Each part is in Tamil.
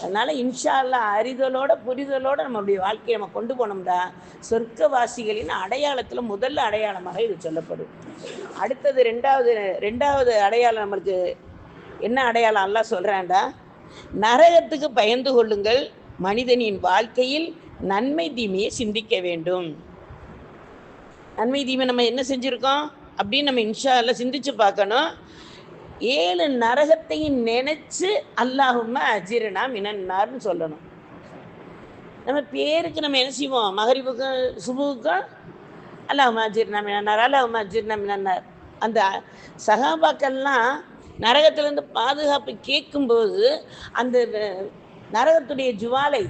அதனால் இன்ஷால்லாம் அறிதலோட புரிதலோட நம்மளுடைய வாழ்க்கையை நம்ம கொண்டு போனோம்னா சொர்க்கவாசிகளின் அடையாளத்தில் முதல் அடையாளமாக இது சொல்லப்படும். அடுத்தது ரெண்டாவது ரெண்டாவது அடையாளம் நம்மளுக்கு என்ன அடையாளம்? எல்லாம் சொல்கிறான்டா நரகத்துக்கு பயந்து கொள்ளுங்கள் மனிதனின் வாழ்க்கையில் நன்மை தீமையை சிந்திக்க வேண்டும். நன்மை தீமை நம்ம என்ன செஞ்சுருக்கோம்? அப்படின்னு நம்ம இன்ஷா எல்லாம் சிந்திச்சு பார்க்கணும். ஏழு நரகத்தையும் நினைச்சு அல்லாஹுமா அஜிரனா மினன்னார்னு சொல்லணும். நம்ம பேருக்கு நம்ம என்ன செய்வோம்? மகரிபுக்கும் சுபுவுக்கும் அல்லாஹுமா அஜிர்னா மினன்னார் அல்லாஹுமா அஜிர்னா மினன்னார். அந்த சகாபாக்கள்லாம் நரகத்திலேருந்து பாதுகாப்பு கேட்கும்போது அந்த நரகத்துடைய ஜுவாலை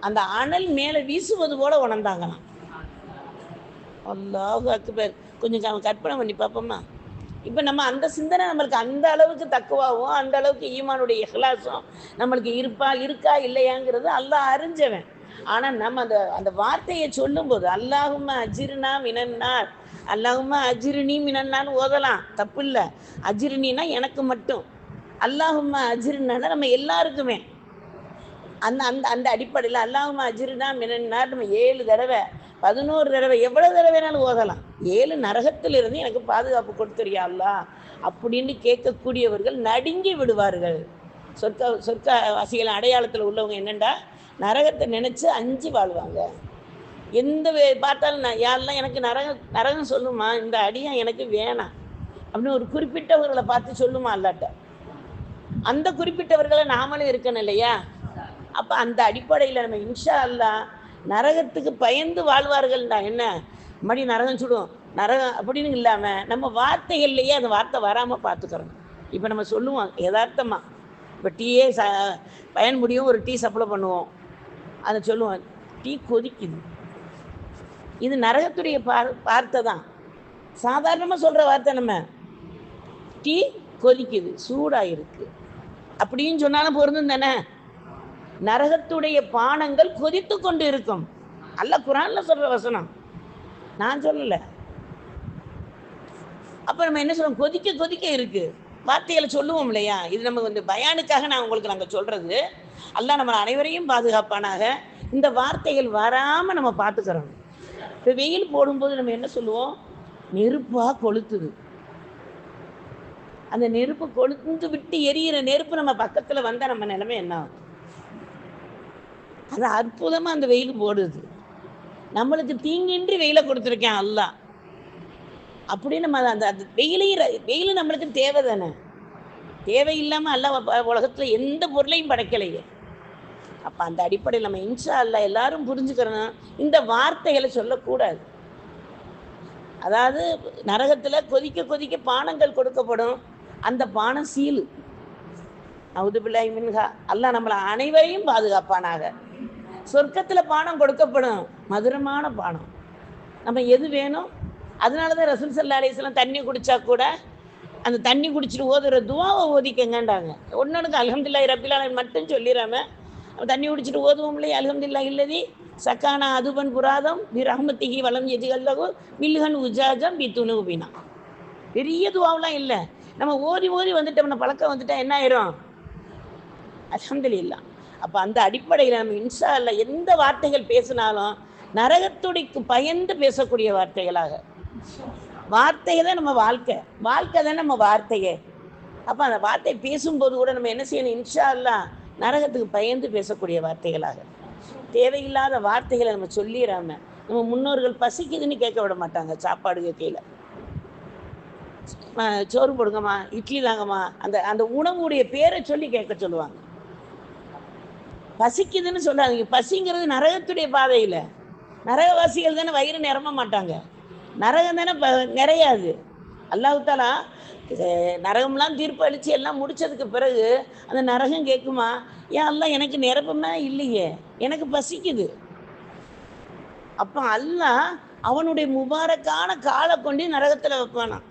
அந்த அனல் மேலே வீசுவது போல உணர்ந்தாங்களாம். அல்லாஹு அக்பர். கொஞ்சம் கற்பனை பண்ணி பார்ப்போமா இப்போ நம்ம அந்த சிந்தனை நம்மளுக்கு அந்த அளவுக்கு தக்குவாகவும் அந்த அளவுக்கு ஈமானுடைய இஹ்லாசும் நம்மளுக்கு இருப்பா இருக்கா இல்லையாங்கிறது அல்லாஹ் அறிஞ்சவன். ஆனால் நம்ம அந்த அந்த வார்த்தையை சொல்லும்போது அல்லாஹும்ம அஜிர்னா மினன்னார். அல்லாஹும்ம அஜிர்னி மினன்னான்னு ஓதலாம். தப்பு இல்லை அஜிருனினா எனக்கு மட்டும். அல்லாஹும்ம அஜிருனா நம்ம எல்லாருக்குமே. அந்த அந்த அந்த அடிப்படையில் அல்லாஹுமா அஜிருனா மினன்னார் நம்ம ஏழு தடவை பதினோரு தடவை எவ்வளோ தடவைனாலும் ஓதலாம். ஏழு நரகத்திலிருந்து எனக்கு பாதுகாப்பு கொடுத்துறியா அல்லா அப்படின்னு கேட்கக்கூடியவர்கள் நடுங்கி விடுவார்கள். சொர்க்க சொர்க்க வாசிகள் அடையாளத்தில் உள்ளவங்க என்னண்டா நரகத்தை நினச்சி அஞ்சு வாழ்வாங்க. எந்த வே- பார்த்தாலும் நான் யாரெல்லாம் எனக்கு நரகம் நரகம் சொல்லுமா? இந்த அடியா எனக்கு வேணாம் அப்படின்னு ஒரு குறிப்பிட்டவர்களை பார்த்து சொல்லுமா அல்லாட்ட? அந்த குறிப்பிட்டவர்களை நாமளும் இருக்கணும் இல்லையா? அப்போ அந்த அடிப்படையில் நம்ம இன்ஷா அல்லா நரகத்துக்கு பயந்து வாழ்வார்கள்டா என்ன? மடி நரகம் சுடும். நரகம் அப்படின்னு இல்லாமல் நம்ம வார்த்தைகள்லையே அந்த வார்த்தை வராமல் பார்த்துக்கிறோம் இப்போ நம்ம சொல்லுவோம் யதார்த்தமாக இப்போ டீயே ச பயன் முடியும் ஒரு டீ சப்ளை பண்ணுவோம். அதை சொல்லுவோம் டீ கொதிக்குது. இது நரகத்துடைய பார் வார்த்தை தான். சாதாரணமாக சொல்கிற வார்த்தை நம்ம டீ கொதிக்குது சூடாக இருக்குது அப்படின்னு சொன்னாலும் பொருந்தும் தானே? நரகத்துடைய பானங்கள் கொதித்து கொண்டு இருக்கும் அல்ல குரான்ல சொல்ற வசனம். நான் சொல்லல. அப்ப நம்ம என்ன சொல்றோம்? கொதிக்க கொதிக்க இருக்கு. வார்த்தைகளை சொல்லுவோம் இல்லையா? இது நம்ம வந்து பயானுக்காக நான் உங்களுக்கு நாங்கள் சொல்றது. அல்ல நம்ம அனைவரையும் பாதுகாப்பானாக. இந்த வார்த்தைகள் வராம நம்ம பார்த்துக்கிறோம். இப்போ வெயில் போடும்போது நம்ம என்ன சொல்லுவோம்? நெருப்பாக கொளுத்துது. அந்த நெருப்பு கொளுந்து விட்டு எரியிற நெருப்பு நம்ம பக்கத்தில் வந்தால் நம்ம நிலைமை என்ன ஆகும்? அது அற்புதமாக அந்த வெயில் போடுது. நம்மளுக்கு தீங்கின்றி வெயிலை கொடுத்துருக்கேன் அல்லாஹ் அப்படின்னு நம்ம அந்த அந்த வெயிலையும் வெயில் நம்மளுக்கு தேவை தானே. தேவையில்லாமல் அல்ல உலகத்தில் எந்த பொருளையும் படைக்கலையே. அப்போ அந்த அடிப்படையில் நம்ம இன்ஷா அல்ல எல்லாரும் புரிஞ்சுக்கிறோம் இந்த வார்த்தைகளை சொல்லக்கூடாது. அதாவது நரகத்தில் கொதிக்க கொதிக்க பானங்கள் கொடுக்கப்படும். அந்த பானம் சீலு. நவுதுபில்லாஹி மின்ஹா. அல்லாஹ் நம்மளை அனைவரையும் பாதுகாப்பானாக. சொர்க்கத்தில் பானம் கொடுக்கப்படும். மதுரமான பானம். நம்ம எது வேணும்? அதனால தான் ரசூல் சல்லா அலிஸ்லாம் தண்ணி குடிச்சா கூட அந்த தண்ணி குடிச்சிட்டு ஓதுற துவாவை ஓதிக்கங்கண்டாங்க ஒன்றுக்கு அலமதுல்லா ரபிலாலன் மட்டும் சொல்லிடாம தண்ணி குடிச்சிட்டு ஓதுவோம் இல்லையா அலமதுல்லா இல்லதி சக்கானா அதுபன் புராதம் பி ரஹமத்திகி வளம் எஜிகல்லகு மில்ஹன் உஜாஜம் பி துணுபினா பெரிய துவாவெலாம் இல்லை. நம்ம ஓதி ஓதி வந்துட்டோம்னா பழக்கம் வந்துட்டா என்ன ஆயிரும்? அலமதுல்லா அப்போ அந்த அடிப்படையில் நம்ம இன்ஷா எந்த வார்த்தைகள் பேசினாலும் நரகத்துடிக்கு பயந்து பேசக்கூடிய வார்த்தைகளாக. வார்த்தையை தான் நம்ம வாழ்க்கை. வாழ்க்கை தான் நம்ம வார்த்தையே. அப்போ அந்த வார்த்தை பேசும்போது கூட நம்ம என்ன செய்யணும்? இன்ஷா நரகத்துக்கு பயந்து பேசக்கூடிய வார்த்தைகளாக. தேவையில்லாத வார்த்தைகளை நம்ம சொல்லிடாம நம்ம முன்னோர்கள் பசிக்குதுன்னு கேட்க விட மாட்டாங்க சாப்பாடு கேட்கையில் சோறு போடுங்கம்மா இட்லி தாங்கம்மா அந்த அந்த உணவுடைய பேரை சொல்லி கேட்க சொல்லுவாங்க. பசிக்குதுன்னு சொல்லாதீங்க. பசிங்கிறது நரகத்துடைய பாதையில். நரகவாசிகள் தானே வயிறு நிரம்ப மாட்டாங்க. நரகம் தானே ப நிறையாது. அல்லாஹாலா நரகம்லாம் தீர்ப்பு அளித்து எல்லாம் முடிச்சதுக்கு பிறகு அந்த நரகம் கேட்குமா ஏன் அல்லாஹ் எனக்கு நிரப்பமே இல்லையே. எனக்கு பசிக்குது. அப்போ அல்லாஹ் அவனுடைய முபாரக்கான காலை கொண்டு நரகத்தில் வைப்பானான்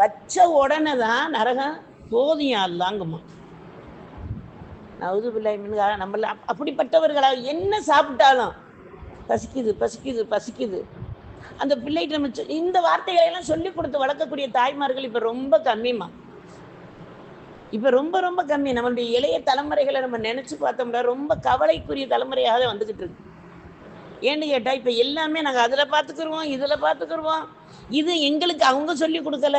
வச்ச உடனே தான் நரகம் போதியம் அல்லாங்குமா நவுது பிள்ளை மின்கா நம்மள அப்படிப்பட்டவர்களா என்ன சாப்பிட்டாலும் பசிக்குது பசிக்குது பசிக்குது. அந்த பிள்ளைகிட்ட நம்ம சொ- இந்த வார்த்தைகளை எல்லாம் சொல்லி கொடுத்து வளர்க்கக்கூடிய தாய்மார்கள் இப்போ ரொம்ப கம்மிமா இப்போ ரொம்ப ரொம்ப கம்மி. நம்மளுடைய இளைய தலைமுறைகளை நம்ம நினச்சி பார்த்தோம்னா ரொம்ப கவலைக்குரிய தலைமுறையாக தான் வந்துக்கிட்டு இருக்கு. ஏன்னு கேட்டால் இப்போ எல்லாமே நாங்கள் அதில் பார்த்துக்குருவோம் இதில் பார்த்துக்குருவோம் இது எங்களுக்கு அவங்க சொல்லி கொடுக்கல.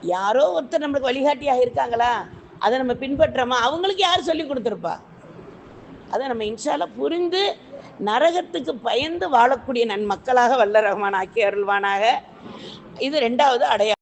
யாரோ ஒருத்தர் நம்மளுக்கு வழிகாட்டியாக இருக்காங்களா? அதை நம்ம பின்பற்றோமா? அவங்களுக்கு யார் சொல்லி கொடுத்துருப்பா? அதை நம்ம இன்ஷால புரிந்து நரகத்துக்கு பயந்து வாழக்கூடிய நன் மக்களாக வல்ல ரஹ்மான் ஆக்கி அருள்வானாக. இது ரெண்டாவது அடையாளம்.